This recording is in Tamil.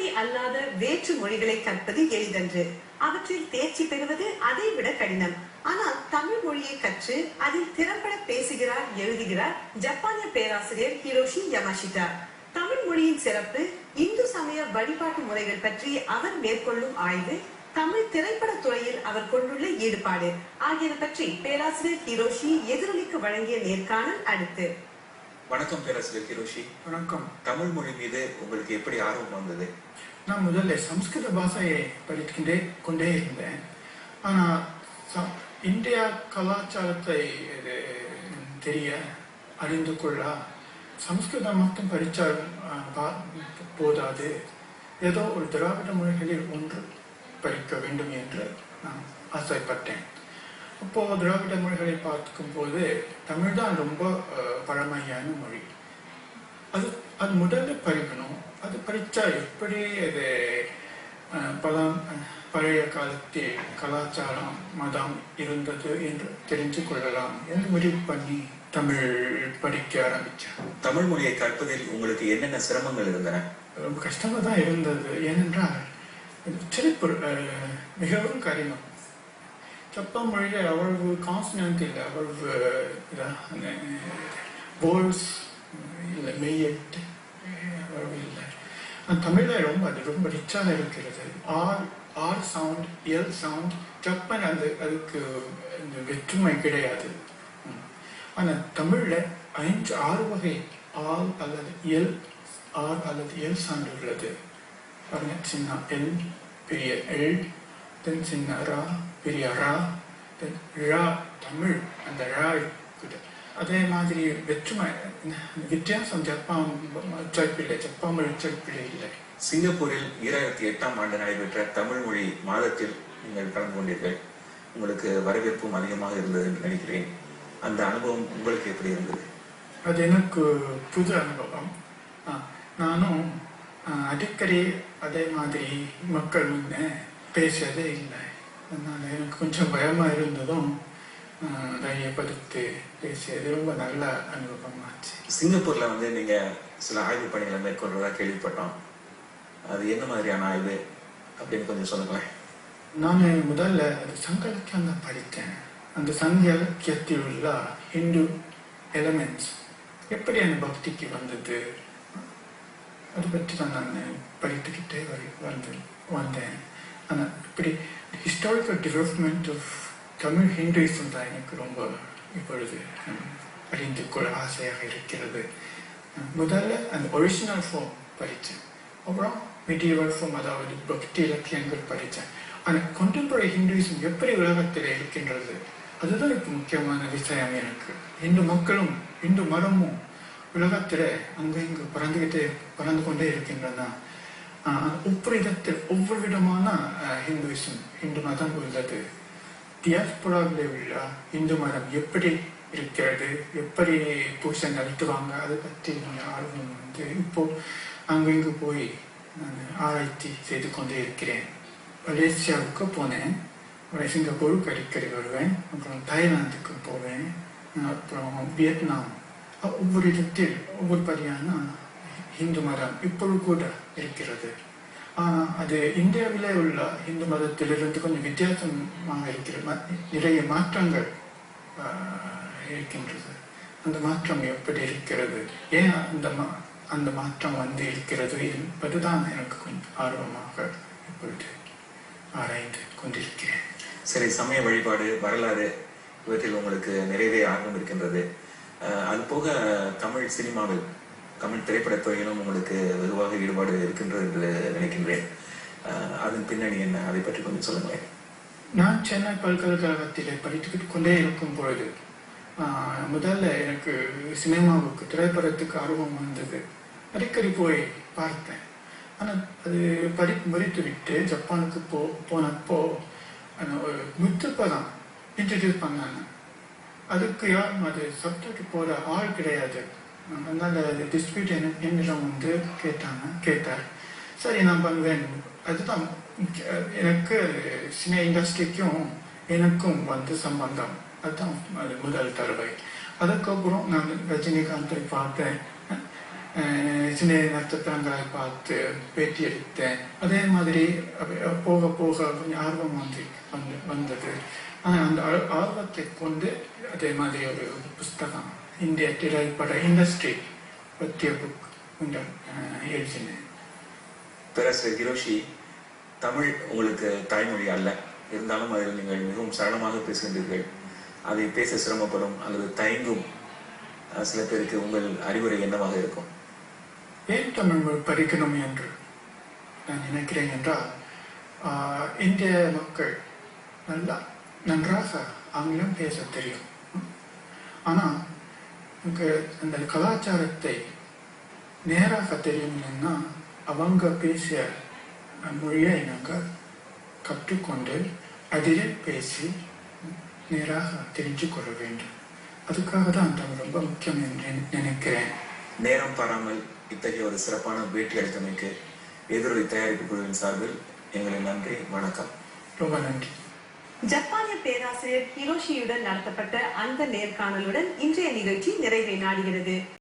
மொழி அல்லாத வேற்று மொழிகளை கற்பது எளிதன்று. அவற்றில் தேர்ச்சி பெறுவது அதை விட கடினம். ஆனால் தமிழ் மொழியை கற்று அதில் திறம்பட பேசுகிறார் எழுதுகிறார் ஜப்பானிய பேராசிரியர் ஹிரோஷி யமாஷிதா தமிழ் மொழியின் சிறப்பு இந்து சமய வழிபாட்டு முறைகள் பற்றி அவர் மேற்கொள்ளும் ஆய்வு தமிழ் திரைப்பட துறையில் அவர் கொண்டுள்ள ஈடுபாடு ஆகியன பற்றி பேராசிரியர் ஹிரோஷி எதிரொலிக்கு வழங்கிய நேர்காணல் அடுத்து. வணக்கம் பேராசிரியர் கிரோஷி. வணக்கம். தமிழ் மொழி மீது உங்களுக்கு எப்படி ஆர்வம் வந்தது? நான் முதல்ல சம்ஸ்கிருத பாஷையை படித்துக்கிட்டே கொண்டே இருந்தேன். ஆனால் இந்தியா கலாச்சாரத்தை தெரிய அறிந்து கொள்ள சம்ஸ்கிருதம் மட்டும் படித்தால் போதாது. ஏதோ ஒரு திராவிட மொழிகளில் ஒன்று படிக்க வேண்டும் என்று நான் ஆசைப்பட்டேன். அப்போ திராவிட மொழிகளை பார்க்கும் போது தமிழ் தான் ரொம்ப பழமையான மொழி. அது அது முதல்ல படிக்கணும். அது படித்தா எப்படி அது அஹ், பழைய காலத்தில் கலாச்சாரம் மதம் இருந்தது என்று தெரிந்து கொள்ளலாம் என்று முடிவு பண்ணி தமிழ் படிக்க ஆரம்பித்தேன் தமிழ் மொழியை கற்பதில் உங்களுக்கு என்னென்ன சிரமங்கள் இருந்தன? ரொம்ப கஷ்டமாக தான் இருந்தது. ஏனென்றால் திருப்பூர் மிகவும் கடினம். ஜப்பான் மொழியில் அவ்வளவு கான்சனன்ட் இல்லை அவ்வளவு போல்ஸ் இல்லை மெய்யட் அவ்வளவு இல்லை தமிழில் ரொம்ப அது ரொம்ப ரிச்சாக இருக்கிறது R R sound L sound Japan அது அதுக்கு இந்த வெற்றுமை கிடையாது. ஆனால் தமிழில் ஐந்து ஆறு வகை ஆல் அல்லது எல் ஆர் அல்லது எல் சான்று உள்ளது. பாருங்க சின்ன எல் பெரிய எல் தென் சின்ன ரா பெரிய ரா ழா தமிழ் அந்த ழா இருக்குது அதே மாதிரி வெற்றுமை வித்தியாசம் ஜப்பான் உச்சரிப்பில்லை ஜப்பான் மொழி உச்சரிப்பில்லை இல்லை சிங்கப்பூரில் ஈராயிரத்தி எட்டாம் ஆண்டு நடைபெற்ற தமிழ் மொழி மாதத்தில் நீங்கள் கலந்து கொண்டீர்கள் உங்களுக்கு வரவேற்பும் அதிகமாக இருந்தது என்று நினைக்கிறேன் அந்த அனுபவம் உங்களுக்கு எப்படி இருந்தது அது எனக்கு புது அனுபவம் நானும் அடிக்கடி அதே மாதிரி மக்கள் முன்னே பேசியதே இல்லை அதனால எனக்கு கொஞ்சம் பயமா இருந்ததும் தைரியப்படுத்தி பேசியது ரொம்ப நல்ல அனுபவமாச்சு. சிங்கப்பூர்ல வந்து நீங்க சில ஆய்வு பணிகளை மேற்கொள்றதா கேள்விப்பட்டோம். அது என்ன மாதிரியான ஆய்வு அப்படின்னு கொஞ்சம் சொல்லுங்களேன். நான் முதல்ல அது சங்க இலக்கியம் தான் படித்தேன். அந்த சங்க இலக்கியத்தில் உள்ள ஹிந்து எலமெண்ட்ஸ் எப்படி அந்த பக்திக்கு வந்தது? அதை பற்றி தான் நான் படித்துக்கிட்டே வந்தேன். ஆனால் இப்படி historical development of Tamil Hinduism தான் எனக்கு ரொம்ப இப்பொழுது அறிந்து கொள்ள ஆசையாக இருக்கிறது. முதல்ல அந்த ஒரிஜினல் ஃபார்ம் படித்தேன். அப்புறம் மெட்டீரியல் ஃபார்ம் அதாவது பக்தி இலக்கியங்கள் படித்தேன். ஆனால் contemporary ஹிந்துயிசம் எப்படி உலகத்தில் இருக்கின்றது? அதுதான் இப்போ முக்கியமான விஷயம் எனக்கு. இந்து மக்களும் இந்து மரமும் உலகத்தில் அங்கே இங்கு பறந்துகிட்டே பறந்து கொண்டே இருக்கின்றன. ஆஹ் ஒவ்வொரு ஒவ்வொரு விதமான ஹிந்துவிசம் இந்து மதம் உள்ளது. தியாஸ்புராவில் உள்ள இந்து மதம் எப்படி இருக்கிறது எப்படி பூசை நடத்துவாங்க அதை பற்றி ஆர்வம் வந்து இப்போ அங்கே இங்கு போய் நான் ஆராய்ச்சி செய்து கொண்டே இருக்கிறேன். மலேசியாவுக்கு போனேன். அப்புறம் சிங்கப்பூருக்கு அடிக்கடி வருவேன். அப்புறம் தாய்லாந்துக்கு போவேன். அப்புறம் வியட்நாம். ஒவ்வொரு இடத்தில் ஒவ்வொரு படியான இந்து மதம் இப்பொழுது கூட இருக்கிறது. ஆனா அது இந்தியாவிலே உள்ள இந்து மதத்திலிருந்து கொஞ்சம் வித்தியாசமாக இருக்கிறது ம- நிறைய மாற்றங்கள் ஆஹ், இருக்கின்றது. அந்த மாற்றம் எப்படி இருக்கிறது? ஏன் அந்த மா- அந்த மாற்றம் வந்து இருக்கிறது என்பதுதான் எனக்கு கொஞ்சம் ஆர்வமாக இப்பொழுது ஆராய்ந்து கொண்டிருக்கிறேன். சரி சமய வழிபாடு வரலாறு இவற்றில் உங்களுக்கு நிறையவே ஆர்வம் இருக்கின்றது. அஹ் அது போக தமிழ் சினிமாவில் தமிழ் திரைப்பட துறையிலும் உங்களுக்கு வெகுவாக ஈடுபாடு இருக்கின்றது என்று நினைக்கின்றேன். அதன் பின்னணி என்ன? அதை பற்றி கொஞ்சம் சொல்லுங்களேன். நான் சென்னை பல்கலைக்கழகத்தில் படித்துக்கிட்டு கொண்டே இருக்கும் பொழுது முதல்ல எனக்கு சினிமாவுக்கு திரைப்படத்துக்கு ஆர்வம் வந்தது. அடிக்கடி போய் பார்த்தேன். ஆனால் அது படி முடித்து விட்டு ஜப்பானுக்கு போ போனப்போ ஒரு ஒரு முத்துப்பதம் இன்ட்ரடியூஸ் பண்ணாங்க. அதுக்கு யாரும் அது சப்ஜெக்ட் போகிற ஆள் கிடையாது. வந்து அந்த டிஸ்பியூட் என்ன என்னிடம் வந்து கேட்டாங்க கேட்டார். சரி நான் பண்ணுவேன். அதுதான் எனக்கு சினிமா இண்டஸ்ட்ரிக்கும் எனக்கும் வந்து சம்பந்தம். அதுதான் அது முதல் தடவை. அதுக்கப்புறம் நான் ரஜினிகாந்தை பார்த்தேன். அஹ், சின்ன நட்சத்திரங்களை பார்த்து பேட்டி எடுத்தேன். அதே மாதிரி போக போக கொஞ்சம் ஆர்வம் வந்து வந்து வந்தது. ஆனால் அந்த ஆர்வத்தை கொண்டு அதே மாதிரி ஒரு புஸ்தகம் இந்திய திரைப்பட இண்டஸ்ட்ரி பற்றிய புக் அஹ், எழுதினேன். பேராசிரியர் ஹிரோஷி தமிழ் உங்களுக்கு தாய்மொழி அல்ல. இருந்தாலும் அதில் நீங்கள் மிகவும் சரளமாக பேசுகின்றீர்கள். அதை பேச சிரமப்படும் அல்லது தயங்கும் சில பேருக்கு உங்கள் அறிவுரை என்னவாக இருக்கும்? ஏன் தமிழ் மொழி படிக்கணும் என்று நான் நினைக்கிறேன் என்றால் இந்திய மக்கள் நல்லா நன்றாக ஆங்கிலம் பேச தெரியும். ஆனால் எனக்கு அந்த கலாச்சாரத்தை நேராக தெரியணும்னா அவங்க பேசிய மொழியை நாங்கள் கற்றுக்கொண்டு அதிலே பேசி நேராக தெரிஞ்சு கொள்ள வேண்டும். அதுக்காக தான் தமிழ் ரொம்ப முக்கியம் என்று நினைக்கிறேன். நேரம் பாராமல் இத்தகைய ஒரு சிறப்பான பேட்டி அளித்தமைக்கு எதிரொலி தயாரிப்பு குழுவின் சார்பில் எங்களின் நன்றி வணக்கம். ரொம்ப நன்றி. ஜப்பானிய பேராசிரியர் ஹிரோஷியுடன் நடத்தப்பட்ட அந்த நேர்காணலுடன் இன்றைய நிகழ்ச்சி நிறைவை நாடுகிறது.